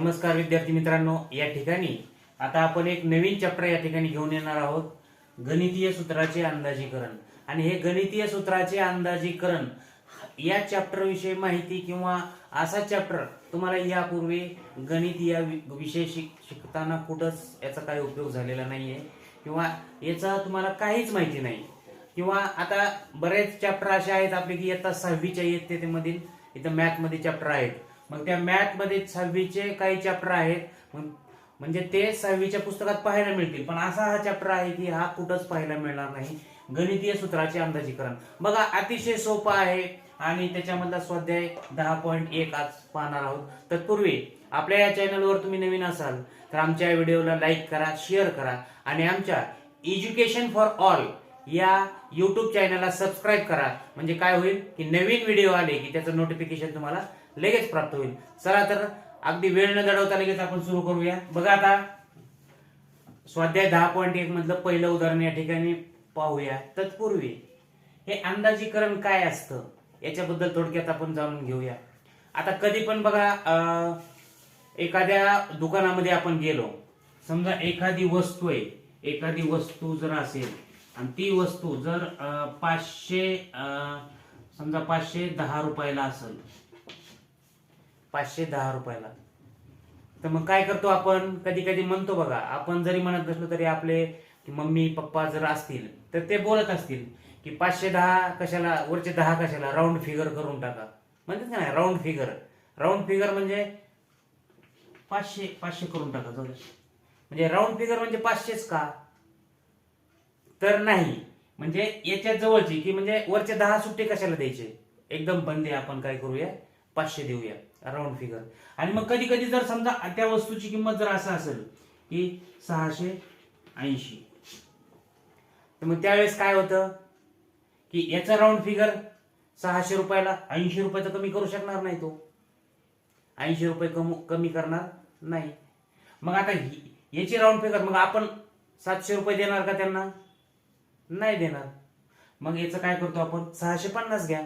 नमस्कार विद्यार्थी मित्रांनो या ठिकाणी आता आपण एक नवीन चॅप्टर या ठिकाणी घेऊन येणार आहोत. गणितीय सूत्राचे अंदाजीकरण. आणि हे गणितीय सूत्राचे अंदाजीकरण या चॅप्टर विषयी माहिती किंवा असा चॅप्टर तुम्हाला यापूर्वी गणित या वि- विषय शिक शिकताना कुठंच याचा काही उपयोग झालेला नाहीये. किंवा याचा तुम्हाला काहीच माहिती नाही. किंवा आता बरेच चॅप्टर असे आहेत आपले की इयत्ता सहावीच्या इयत्तेमधील इथं मॅथमध्ये चॅप्टर आहेत. मग त्या मॅथमध्ये सहावीचे काही चॅप्टर आहेत. मग म्हणजे ते सहावीच्या पुस्तकात पाहायला मिळतील. पण असा हा चॅप्टर आहे की हा कुठंच पाहायला मिळणार नाही. गणितीय सूत्राचे अंदाजीकरण. बघा अतिशय सोपा आहे. आणि त्याच्यामधला स्वाध्याय दहा पॉईंट एक आज पाहणार आहोत. तत्पूर्वी आपल्या या चॅनलवर तुम्ही नवीन असाल तर आमच्या व्हिडिओला लाईक करा शेअर करा. आणि आमच्या एज्युकेशन फॉर ऑल या युट्यूब चॅनलला सबस्क्राईब करा. म्हणजे काय होईल? की नवीन व्हिडिओ आले की त्याचं नोटिफिकेशन तुम्हाला लगेच प्राप्त होईल. चला तर अगदी वेळ न दडवता लगेच आपण सुरू करूया. बघा आता स्वाध्याय दहा पॉईंट एक मधलं पहिलं उदाहरण या ठिकाणी पाहूया. तत्पूर्वी हे अंदाजीकरण काय असतं याच्याबद्दल थोडक्यात आपण जाणून घेऊया. आता कधी पण बघा एखाद्या दुकानामध्ये आपण गेलो. समजा एखादी वस्तू आहे एखादी वस्तू जर असेल आणि ती वस्तू जर पाचशे समजा पाचशे दहा रुपयाला असेल पाचशे दहा रुपयाला. तर मग काय करतो आपण? कधी कधी म्हणतो बघा आपण जरी म्हणत नसलो तरी आपले मम्मी पप्पा जर असतील तर ते बोलत असतील की पाचशे दहा कशाला वरचे दहा कशाला राऊंड फिगर करून टाका. म्हणतात का नाही राऊंड फिगर राऊंड फिगर म्हणजे पाचशे पाचशे करून टाका जाऊ म्हणजे राऊंड फिगर म्हणजे पाचशेच का? तर नाही. म्हणजे याच्या जवळची की म्हणजे वरचे दहा सुट्टे कशाला द्यायचे? एकदम बंदे आपण काय करूया? पाचशे देऊया. राऊंड फिगर आणि मग कधी कधी जर समजा त्या वस्तूची किंमत जर असं असेल की सहाशे ऐंशी. तर मग त्यावेळेस काय होतं? की याचा राऊंड फिगर सहाशे रुपयाला ऐंशी रुपये तर कमी करू शकणार नाही तो. ऐंशी रुपये कम कमी करणार नाही. मग आता ही- याची राऊंड फिगर मग आपण सातशे रुपये देणार का त्यांना? नाही देणार. मग याचं काय करतो आपण? सहाशे पन्नास घ्या.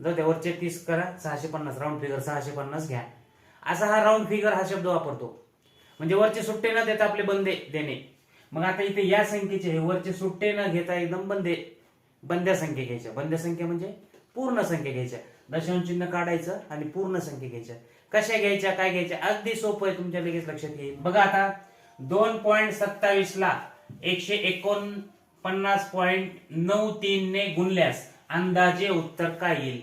जाऊ त्या वरचे तीस करा सहाशे पन्नास. राऊंड फिगर सहाशे पन्नास घ्या. असा हा राऊंड फिगर हा शब्द वापरतो. म्हणजे वरचे सुट्टे न देता आपले बंदे देणे. मग आता इथे या संख्येचे हे वरचे सुट्टे न घेता एकदम बंदे बंद्या संख्या घ्यायच्या. बंद्या संख्या म्हणजे पूर्ण संख्या घ्यायच्या. दशांश चिन्ह काढायचं आणि पूर्ण संख्या घ्यायच्या. कशा घ्यायच्या काय घ्यायच्या? अगदी सोपं आहे तुमच्या लगेच लक्षात येईल. बघा आता दोन पॉईंट सत्तावीस ला एकशे एकोणपन्नास पॉईंट नऊ तीन ने गुणल्यास अंदाजे उत्तर काय येईल?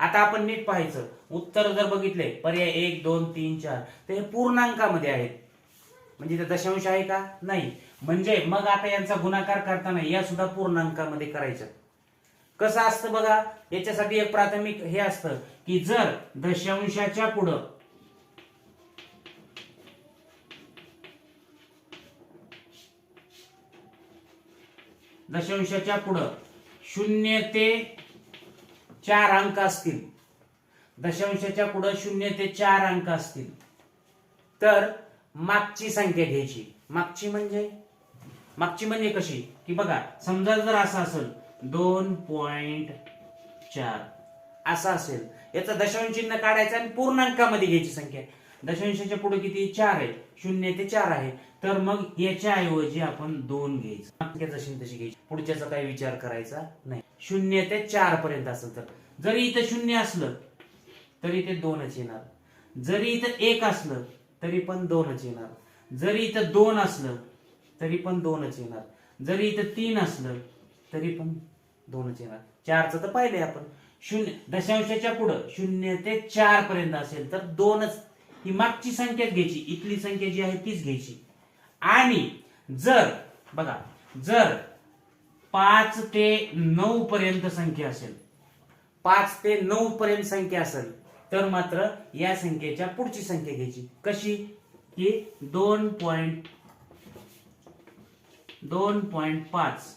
आता आपण नीट पाहायचं. उत्तर जर बघितले पर्याय एक दोन तीन चार. तर हे पूर्णांकामध्ये आहेत. म्हणजे ते दशांश आहे का? नाही. म्हणजे मग आता यांचा गुणाकार करताना या सुद्धा पूर्णांकामध्ये करायचं. कसं असतं बघा? याच्यासाठी एक प्राथमिक हे असतं की जर दशांशाच्या पुढं दशांशाच्या पुढं शून्य ते चार अंक असतील. दशांशाच्या पुढं शून्य ते चार अंक असतील. तर मागची संख्या घ्यायची. मागची म्हणजे? मागची म्हणजे कशी? की बघा समजा जर असं असेल दोन पॉइंट चार. असं असेल. याचा दशांश चिन्ह काढायचं आणि पूर्णांकामध्ये घ्यायची संख्या. दशांशाच्या पुढे किती? चार आहे. शून्य ते चार आहे. तर मग याच्या ऐवजी आपण दोन घ्यायचं. जशी न तशी घ्यायची. पुढच्याचा काही विचार करायचा नाही. शून्य ते चार पर्यंत असेल तर. जरी इथं शून्य असलं तरी ते दोनच येणार. जरी इथं एक असलं तरी पण दोनच येणार. जरी इथं दोन असलं तरी पण दोनच येणार. जरी इथं तीन असलं तरी पण दोनच येणार. चारचं तर पाहिलंय आपण. शून्य दशांशाच्या पुढं शून्य ते चार पर्यंत असेल तर दोनच. ही मागची संख्याच घ्यायची. इथली संख्या जी आहे तीच घ्यायची. आणि जर बघा जर पाच ते नऊ पर्यंत संख्या असेल पाच ते नऊ पर्यंत संख्या असेल तर मात्र या संख्येच्या पुढची संख्या घ्यायची. कशी? की दोन पॉइंट दोन पॉइंट पाच.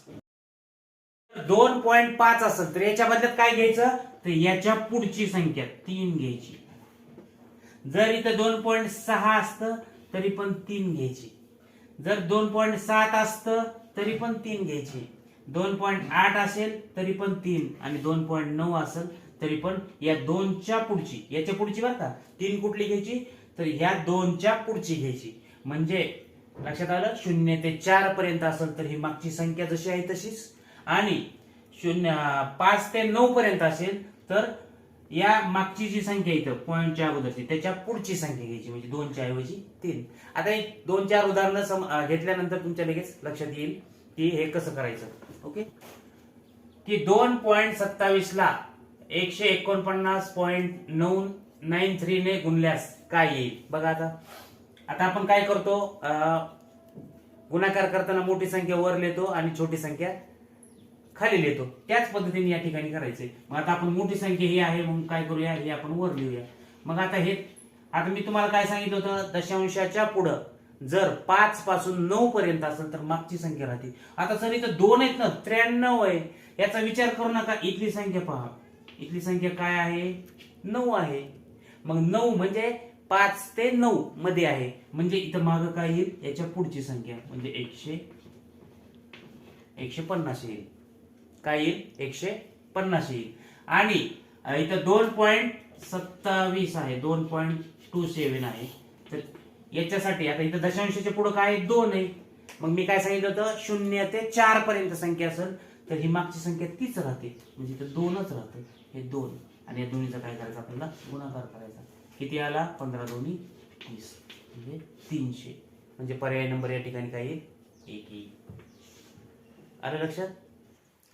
दोन पॉइंट पाच असेल तर याच्या बदल्यात काय घ्यायचं? तर याच्या पुढची संख्या तीन घ्यायची. जर इथं दोन पॉइंट सहा असतं तरी पण तीन घ्यायची. जर दोन पॉईंट सात असतं तरी पण तीन घ्यायची. दोन पॉईंट आठ असेल तरी पण तीन. आणि दोन पॉईंट नऊ असेल तरी पण या दोनच्या पुढची याच्या पुढची बरं का तीन कुठली घ्यायची? तर ह्या दोनच्या पुढची घ्यायची. म्हणजे लक्षात आलं? शून्य ते चार पर्यंत असेल तर ही मागची संख्या जशी आहे तशीच. आणि शून्य पाच ते नऊ पर्यंत असेल तर या मागची जी संख्या इथं पॉईंटच्या अगोदरची? त्याच्या पुढची संख्या घ्यायची म्हणजे दोनच्या ऐवजी तीन. आता एक दोन चार उदाहरणं सम- घेतल्यानंतर तुमच्या लगेच लक्षात येईल की हे कसं करायचं. ओके की दोन पॉईंट सत्तावीस ला एकशे एकोणपन्नास पॉईंट नऊ नाईन थ्री ने गुणल्यास काय येईल? बघा आता. आता आपण काय करतो? गुणाकार करताना मोठी संख्या वर लेतो आणि छोटी संख्या खाली लिहितो त्याच पद्धतीने या ठिकाणी करायचंय. मग आता आपण मोठी संख्या ही आहे म्हणून काय करूया? हे आपण वर लिहूया. मग आता हे आता मी तुम्हाला काय सांगितलं होतं? दशांशाच्या पुढं जर पाच पासून नऊ पर्यंत असेल तर मागची संख्या राहते. आता सर इथं दोन आहेत ना त्र्याण्णव आहे. याचा विचार करू नका इथली संख्या पहा. इथली संख्या काय आहे? नऊ आहे. मग नऊ म्हणजे पाच ते नऊ मध्ये आहे. म्हणजे इथं माग काय येईल? याच्या पुढची संख्या म्हणजे एकशे एकशे पन्नास येईल. काय येईल? एकशे पन्नास येईल. आणि इथं दोन पॉईंट सत्तावीस आहे. दोन पॉईंट टू सेव्हन आहे. तर याच्यासाठी आता इथं दशांशाच्या पुढं काय आहे? दोन आहे. मग मी काय सांगितलं होतं? शून्य ते चार पर्यंत संख्या असेल तर ही मागची संख्या तीच राहते. म्हणजे इथं दोनच राहते. हे दोन. आणि या दोन्हीचा काय करायचं? आपल्याला गुणाकार करायचा. किती आला? पंधरा दोन्ही तीस. म्हणजे तीनशे. म्हणजे पर्याय नंबर या ठिकाणी काय येईल? एक येईल. आलं लक्षात?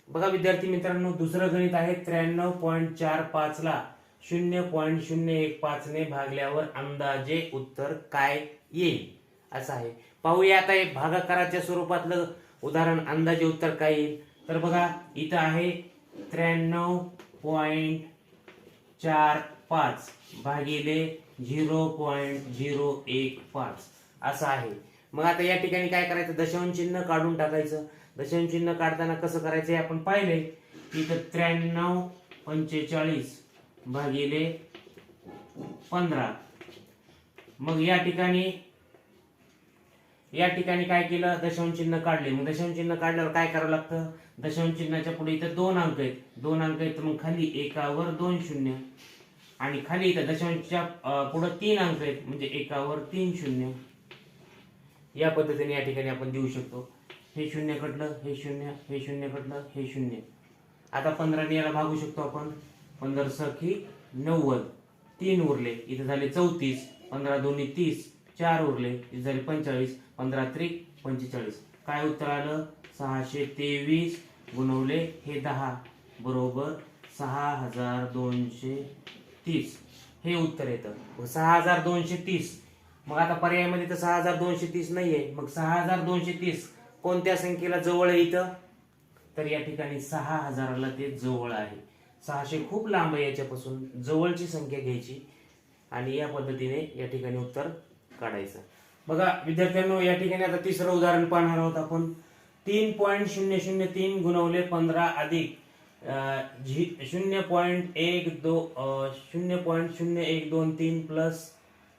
बघा विद्यार्थी मित्रांनो दुसरं गणित आहे त्र्याण्णव पॉईंट चार पाच ला. शून्य पॉईंट शून्य एक पाच ने भागल्यावर अंदाजे उत्तर काय येईल? असं आहे. पाहूया आता एक भागाकाराच्या स्वरूपातलं उदाहरण अंदाजे उत्तर काय येईल? तर बघा इथं आहे त्र्याण्णव पॉईंट चार पाच भागिले झिरो पॉईंट झिरो एक पाच. असं आहे. मग आता या ठिकाणी काय करायचं? दशांश चिन्ह काढून टाकायचं. दशमचिन्ह काढताना कसं करायचं हे आपण पाहिले. इथं त्र्याण्णव पंचेचाळीस भागिले पंधरा. मग या ठिकाणी या ठिकाणी काय केलं? दशमचिन्ह काढले. मग दशमचिन्ह काढल्यावर काय करावं लागतं? दशमचिन्हाच्या पुढे इथं दोन अंक आहेत. दोन अंक आहेत तर मग खाली एकावर दोन शून्य आणि खाली इथं दशांशच्या पुढं तीन अंक आहेत. म्हणजे एकावर तीन शून्य. या पद्धतीने या ठिकाणी आपण देऊ शकतो. हे शून्य कटलं हे शून्य हे शून्य कटलं हे शून्य. आता पंधराने याला भागू शकतो आपण. पंधरा सखी नव्वद. तीन उरले इथे झाले चौतीस. पंधरा दोन्ही तीस चार उरले इथे झाले पंचेचाळीस. पंधरा त्रिक पंचेचाळीस. काय उत्तर आलं? सहाशे तेवीस गुणवले हे दहा. बरोबर सहा हजार दोनशे तीस. हे उत्तर येतं. सहा हजार दोनशे तीस. मग आता पर्यायामध्ये तर सहा हजार दोनशे तीस नाही आहे मग सहा हजार दोनशे तीस कोणत्या संख्येला जवळ आहे इथं? तर या ठिकाणी सहा हजाराला ते जवळ आहे. सहाशे खूप लांब आहे याच्यापासून. जवळची संख्या घ्यायची आणि या पद्धतीने या ठिकाणी उत्तर काढायचं. बघा विद्यार्थ्यांनो या ठिकाणी आता तिसरं उदाहरण पाहणार आहोत आपण. तीन पॉईंट शून्य शून्य तीन गुणवले पंधरा अधिक झी शून्य पॉईंट एक दो शून्य पॉईंट शून्य एक दोन तीन plus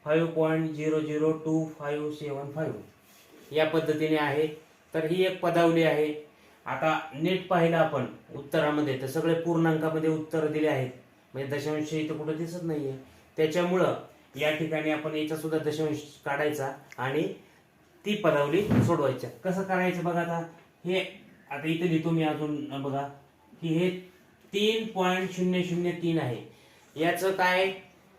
five point zero zero two five seven five. या पद्धतीने आहे. तर ही एक पदावली आहे. आता नीट पाहिलं आपण उत्तरामध्ये तर सगळे पूर्णांकामध्ये उत्तर दिले आहेत. म्हणजे दशांश इथं कुठं दिसत नाहीये. त्याच्यामुळं या ठिकाणी आपण याचा सुद्धा दशांश काढायचा आणि ती पदावली सोडवायच्या. कसं करायचं बघा आता? हे आता इथे लिहितो मी अजून बघा. की हे तीन पॉईंट शून्य शून्य तीन आहे. याचं काय?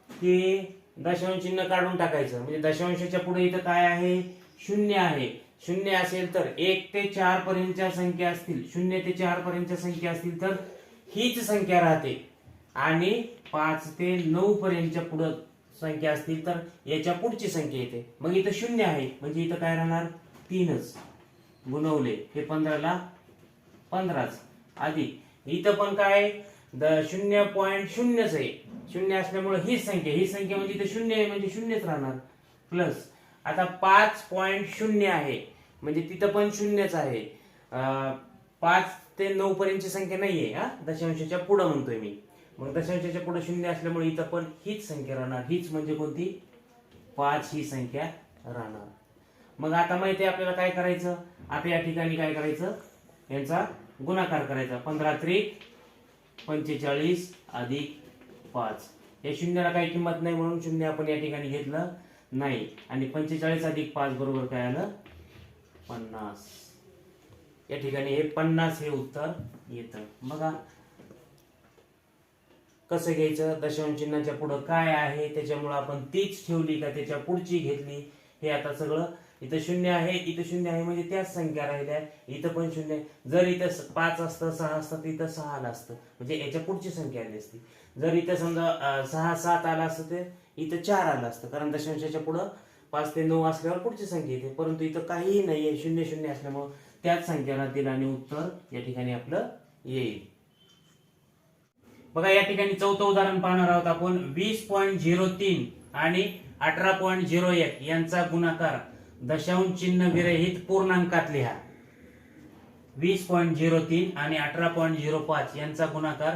की दशांश चिन्ह काढून टाकायचं. म्हणजे दशांशाच्या पुढे इथं काय आहे? शून्य आहे. शून्य असेल तर एक ते चार पर्यंतच्या संख्या असतील. शून्य ते चार पर्यंतच्या संख्या असतील तर हीच संख्या राहते. आणि पाच ते नऊ पर्यंतच्या पुढं संख्या असतील तर याच्या पुढची संख्या येते. मग इथं शून्य आहे. म्हणजे इथं काय राहणार? तीनच गुणवले. हे पंधराला पंधराच. आधी इथं पण काय द शून्य पॉईंट शून्यच आहे. शून्य असल्यामुळे हीच संख्या. ही संख्या म्हणजे इथं शून्य आहे. म्हणजे शून्यच राहणार. प्लस आता पाच पॉईंट शून्य आहे. म्हणजे तिथं पण शून्यच आहे. पाच ते नऊ पर्यंतची संख्या नाहीये हा? दशांशाच्या पुढं म्हणतोय मी. मग दशांशाच्या पुढे शून्य असल्यामुळे इथं पण हीच संख्या राहणार. हीच म्हणजे कोणती? पाच ही संख्या राहणार. मग आता माहिती आहे आपल्याला काय करायचं? आता या ठिकाणी काय करायचं? यांचा गुणाकार करायचा. पंधरा त्रिक पंचेचाळीस अधिक पाच. या शून्याला काही किंमत नाही म्हणून शून्य आपण या ठिकाणी घेतलं. नाही. आणि पंचेचाळीस अधिक पाच बरोबर काय आलं? पन्नास. या ठिकाणी हे पन्नास हे उत्तर येतं. बघा. कसं घ्यायचं? दशांश चिन्हाच्या पुढं काय आहे? त्याच्यामुळं आपण तीच ठेवली का? त्याच्या पुढची घेतली? हे आता सगळं इथं शून्य आहे. इथं शून्य आहे म्हणजे त्याच संख्या राहिल्या. इथं पण शून्य. आहे जर इथं पाच असतं सहा असतं तर इथं सहा आलं असतं. म्हणजे याच्या पुढची संख्या आली असती. जर इथं समजा सहा सात आलं असतं ते इथं चार आलं असतं. कारण दशांशाच्या पुढं पाच ते नऊ असल्यावर पुढची संख्या येते. परंतु इथं काहीही नाही आहे शून्य शून्य असल्यामुळं त्याच संख्येला दिलं आणि उत्तर या ठिकाणी आपलं येईल. बघा या ठिकाणी चौथं उदाहरण पाहणार आहोत आपण. वीस पॉईंट झिरो तीन आणि अठरा पॉईंट झिरो एक यांचा गुणाकार दशांश चिन्ह विरहित पूर्णांकात लिहा. वीस पॉईंट झिरो तीन आणि अठरा पॉईंट झिरो पाच यांचा गुणाकार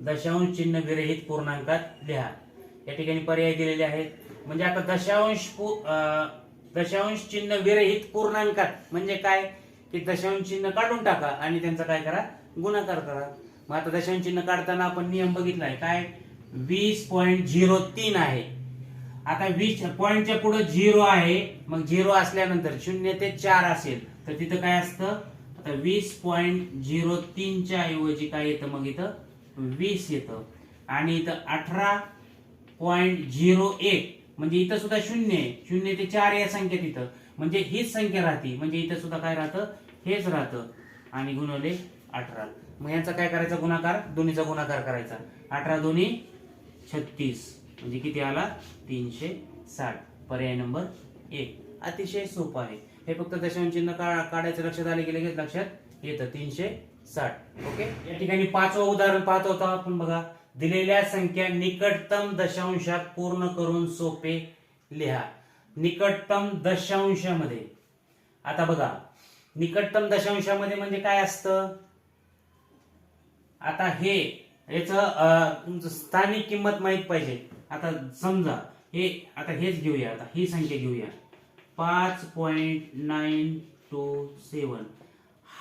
दशांश चिन्ह विरहित पूर्णांकात लिहा. या ठिकाणी पर्याय दिलेले आहेत. म्हणजे आता दशांश अं, दशांश चिन्ह विरहित पूर्णांकात म्हणजे काय? की दशांश चिन्ह काढून टाका आणि त्यांचा काय करा? गुणाकार करा. मग आता दशांश चिन्ह काढताना आपण नियम बघितला आहे. काय? वीस पॉईंट झिरो तीन आहे. आता वीस पॉईंटच्या पुढे झिरो आहे. मग झिरो असल्यानंतर शून्य ते चार असेल. तर तिथं काय असतं? आता वीस पॉईंट झिरो तीनच्या ऐवजी काय येतं मग इथं? वीस येतं. आणि इथं अठरा पॉईंट झिरो एक म्हणजे इथं सुद्धा शून्य आहे. शून्य ते चार या संख्येत इथं. म्हणजे हीच संख्या राहते. म्हणजे इथं सुद्धा काय राहतं? हेच राहतं. आणि गुणवले अठरा. मग यांचा काय करायचा गुणाकार? दोन्हीचा गुणाकार करायचा. अठरा दोन्ही छत्तीस. म्हणजे किती आला? तीनशे साठ. पर्याय नंबर एक. अतिशय सोपं आहे. हे फक्त दशांश चिन्ह का- काढायचं लक्षात आले की लगेच लक्षात येतं. तीनशे साठ. ओके? या ठिकाणी पाचवं उदाहरण पाहत होतो आपण बघा. दिलेल्या संख्या निकटतम दशांशात पूर्ण करून सोपे लिहा. निकटतम दशांशामध्ये. आता बघा. निकटतम दशांशामध्ये म्हणजे काय असतं? आता हे याच तुमचं स्थानिक किंमत माहीत पाहिजे. आता समजा हे आता हेच घेऊया. आता ही संख्या घेऊया. पाच पॉइंट नाईन टू सेवन.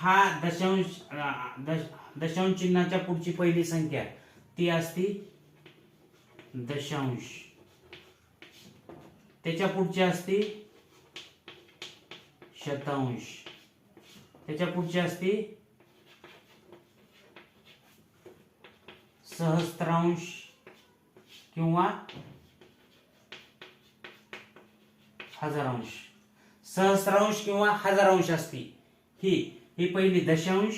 हा दशांश दश- दशांश चिन्हाच्या पुढची पहिली संख्या ती असती दशांश. त्याच्या पुढची असती शतांश. त्याच्या पुढची असती सहस्त्रांश किंवा हजारांश. सहस्रांश किंवा हजारांश असती ही ही पहिली दशांश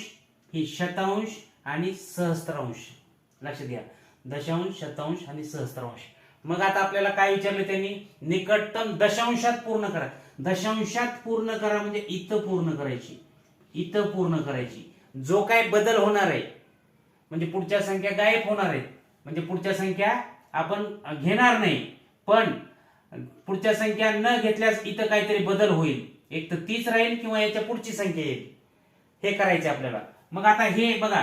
ही शतांश आणि सहस्त्रांश. लक्षात घ्या. दशांश शतांश आणि सहस्त्रांश. मग आता आपल्याला काय विचारलं त्यांनी? निकटतम दशांशात पूर्ण करा. दशांशात पूर्ण करा म्हणजे इथं पूर्ण करायची. इथं पूर्ण करायची. जो काय बदल होणार आहे म्हणजे पुढच्या संख्या गायब होणार आहेत. म्हणजे पुढच्या संख्या आपण घेणार नाही. पण पुढच्या संख्या न घेतल्यास इथं काहीतरी बदल होईल. एक तर तीच राहील किंवा याच्या पुढची संख्या येईल. हे करायचे आपल्याला. मग आता हे बघा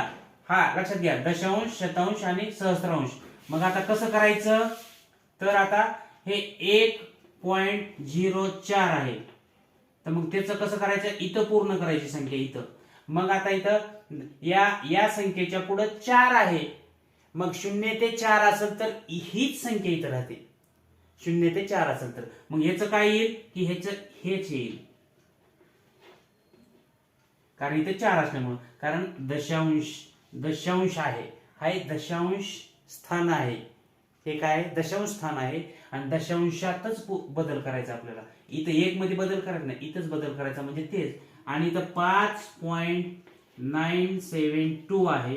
हा लक्षात घ्या. दशांश शतांश आणि सहस्रांश मग आता कसं करायचं? तर आता हे एक पॉइंट झिरो चार आहे. तर मग त्याचं कसं करायचं? इथं पूर्ण करायची संख्या इथं. मग आता इथं या या संख्येच्या पुढे चार आहे. मग शून्य ते चार असेल तर हीच संख्या इथं राहते. शून्य ते चार असेल तर. मग ह्याचं काय येईल? की ह्याचं हेच येईल. कारण इथे चार असल्यामुळं. कारण दशांश दशांश आहे. हा एक दशांश स्थान आहे. हे काय? दशांश स्थान आहे. आणि दशांशातच बदल करायचा आपल्याला. इथं एक मध्ये बदल करायचा नाही. इथंच बदल करायचा म्हणजे तेच. आणि इथं पाच पॉईंट नाईन सेवन टू आहे.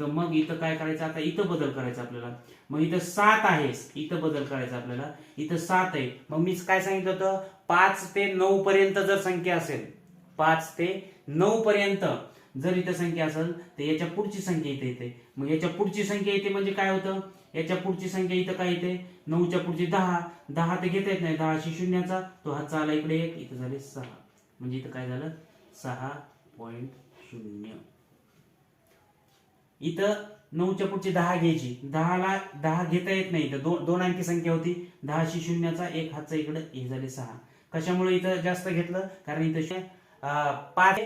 तर मग इथं काय करायचं? आता इथं बदल करायचा आपल्याला. मग इथं सात आहे. इथं बदल करायचा आपल्याला. इथं सात आहे. मग मीच काय सांगितलं होतं? पाच ते नऊ पर्यंत जर संख्या असेल पाच ते नऊ पर्यंत. जर इथं संख्या असेल तर याच्या पुढची संख्या इथे येते. मग याच्या पुढची संख्या येते म्हणजे काय होतं? याच्या पुढची संख्या इथं काय येते? नऊच्या पुढची दहा. दहा ते घेता येत नाही. दहाशी शून्याचा. तो हातचा आला इकडे एक इथं झाले सहा. म्हणजे इथं काय झालं? सहा पॉइंट शून्य. इथं नऊच्या पुढची दहा घ्यायची. दहाला दहा घेता येत नाही. इथं दोन दोन अंकी संख्या होती. दहाशी शून्याचा एक हातचा इकडे हे झाले सहा. कशामुळे इथं जास्त घेतलं? कारण इथं पाच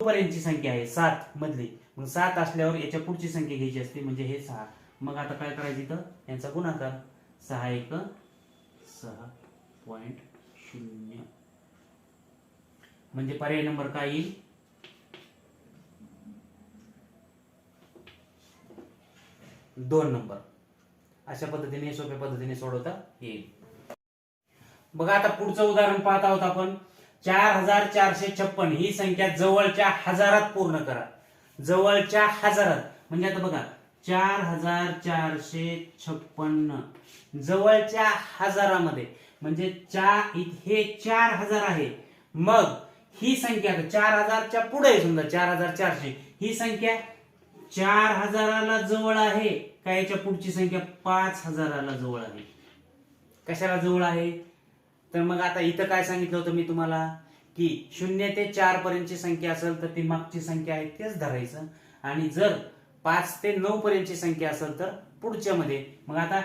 पर्यंतची संख्या आहे सात मधली. मग सात असल्यावर याच्या पुढची संख्या घ्यायची असते म्हणजे हे सहा. मग आता काय करायचं इथं? यांचा गुणाकार. सहा एक सहा पॉईंट शून्य. म्हणजे पर्याय नंबर काय येईल? दोन नंबर. अशा पद्धतीने सोप्या पद्धतीने सोडवता येईल. बघा आता पुढचं उदाहरण पाहत आहोत आपण. चार हजार चारशे छप्पन. ही संख्या जवळच्या हजारात पूर्ण करा. जवळच्या हजारात. म्हणजे आता बघा चार हजार चारशे छप्पन्न जवळच्या हजारामध्ये. म्हणजे चार हे चार हजार आहे. मग ही संख्या चार हजारच्या पुढे समजा चार हजार चारशे. ही संख्या चार हजाराला जवळ आहे का याच्या पुढची संख्या पाच हजाराला जवळ आहे? कशाला जवळ आहे? तर मग आता इथं काय सांगितलं होतं मी तुम्हाला? की शून्य ते चार पर्यंतची संख्या असेल तर ती मागची संख्या आहे तेच धरायचं. आणि जर पाच ते नऊ पर्यंतची संख्या असेल तर पुढच्या मध्ये मग आता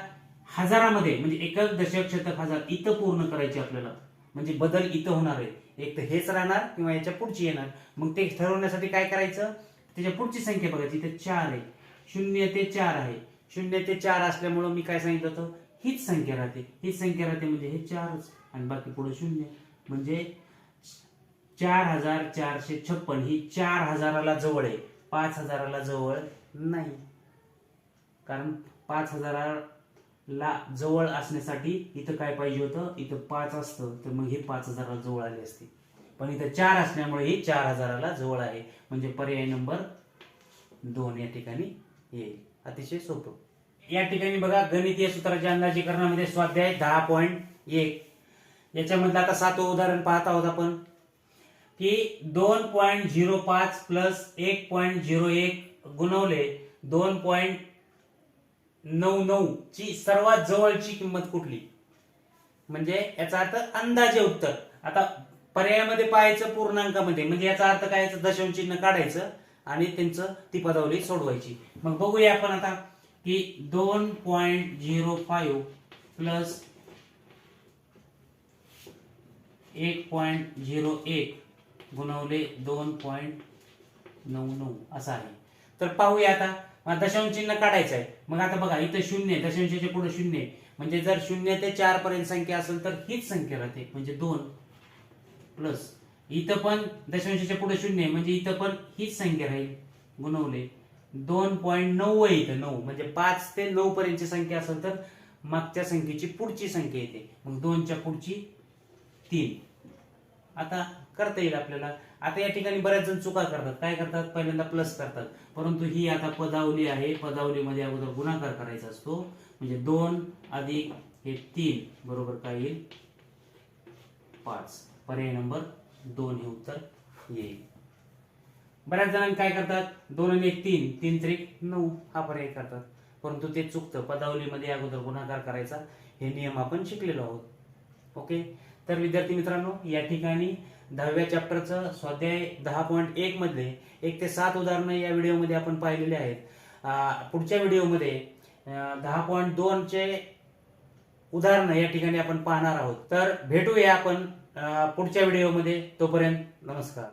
हजारामध्ये म्हणजे एकच दशक शतक हजार इथं पूर्ण करायचे आपल्याला. म्हणजे बदल इथं होणार आहे. एक तर हेच राहणार किंवा याच्या पुढची येणार. मग ते ठरवण्यासाठी काय करायचं? त्याच्या पुढची संख्या बघायची. इथे चार आहे. शून्य ते चार आहे. शून्य ते चार असल्यामुळं मी काय सांगितलं होतं? हीच संख्या राहते. हीच संख्या राहते म्हणजे हे चारच. आणि बाकी पुढे शून्य. म्हणजे चार हजार चारशे छप्पन ही चार हजाराला जवळ आहे. पाच हजाराला जवळ नाही. कारण पाच हजाराला जवळ असण्यासाठी इथं काय पाहिजे होतं? इथं पाच असतं. तर मग हे पाच हजाराला जवळ आले असते. पण इथं चार असल्यामुळे ही चार हजाराला जवळ आहे. म्हणजे पर्याय नंबर दोन या ठिकाणी येईल. अतिशय सोपं. या ठिकाणी बघा गणितीय सूत्राच्या अंदाजीकरणामध्ये स्वाध्याय दहा पॉईंट एक. याच्यामधलं आता सातवं उदाहरण पाहत आहोत आपण. की दोन पॉईंट झिरो पाच प्लस एक पॉईंट झिरो एक गुणवले दोन पॉईंट नऊ नऊ ची सर्वात जवळची किंमत कुठली? म्हणजे याचा अर्थ अंदाजे उत्तर. आता पर्यायामध्ये पाहायचं पूर्णांकामध्ये म्हणजे याचा अर्थ काय? याचं दशांश चिन्ह काढायचं आणि त्यांचं ती पदावली सोडवायची. मग बघूया आपण आता की दोन पॉईंट झिरो फाईव्ह प्लस एक पॉईंट झिरो एक गुणवले दोन पॉईंट नऊ नऊ. असं आहे. तर पाहूया आता. मग दशांश चिन्ह काढायचं आहे. मग आता बघा इथं शून्य दशांशाच्या पुढे शून्य म्हणजे जर शून्य ते चार पर्यंत संख्या असेल तर हीच संख्या राहते. म्हणजे दोन प्लस इथं पण दशांशाच्या पुढे शून्य म्हणजे इथं पण हीच संख्या राहील. गुणवले. दोन पॉईंट नऊ आहे इथं नऊ. म्हणजे पाच ते नऊ पर्यंतची संख्या असेल तर मागच्या संख्येची पुढची संख्या येते. मग दोनच्या पुढची तीन आता करता येईल आपल्याला. आता या ठिकाणी बऱ्याच जण चुका करतात. काय करतात? पहिल्यांदा प्लस करतात. परंतु ही आता पदावली आहे. पदावलीमध्ये अगोदर गुणाकार करायचा असतो. म्हणजे दोन अधिक हे तीन. बरोबर काय येईल? पाच. पर्याय नंबर दोन हे उत्तर येईल. बऱ्याच जणांनी काय करतात? दोन आणि एक तीन. तीन त्रिक नऊ हा पर्याय करतात. परंतु ते चुकतं. पदावलीमध्ये अगोदर गुणाकार करायचा. हे नियम आपण शिकलेलो आहोत. ओके? तर विद्यार्थी मित्रांनो या ठिकाणी दहाव्या चॅप्टरचं स्वाध्याय दहा पॉईंट एक मधले एक ते सात उदाहरणं या व्हिडिओमध्ये आपण पाहिलेले आहेत. पुढच्या व्हिडिओमध्ये दहा पॉईंट दोनचे उदाहरणं या ठिकाणी आपण पाहणार आहोत. तर भेटूया आपण पुढच्या व्हिडिओमध्ये. तोपर्यंत नमस्कार.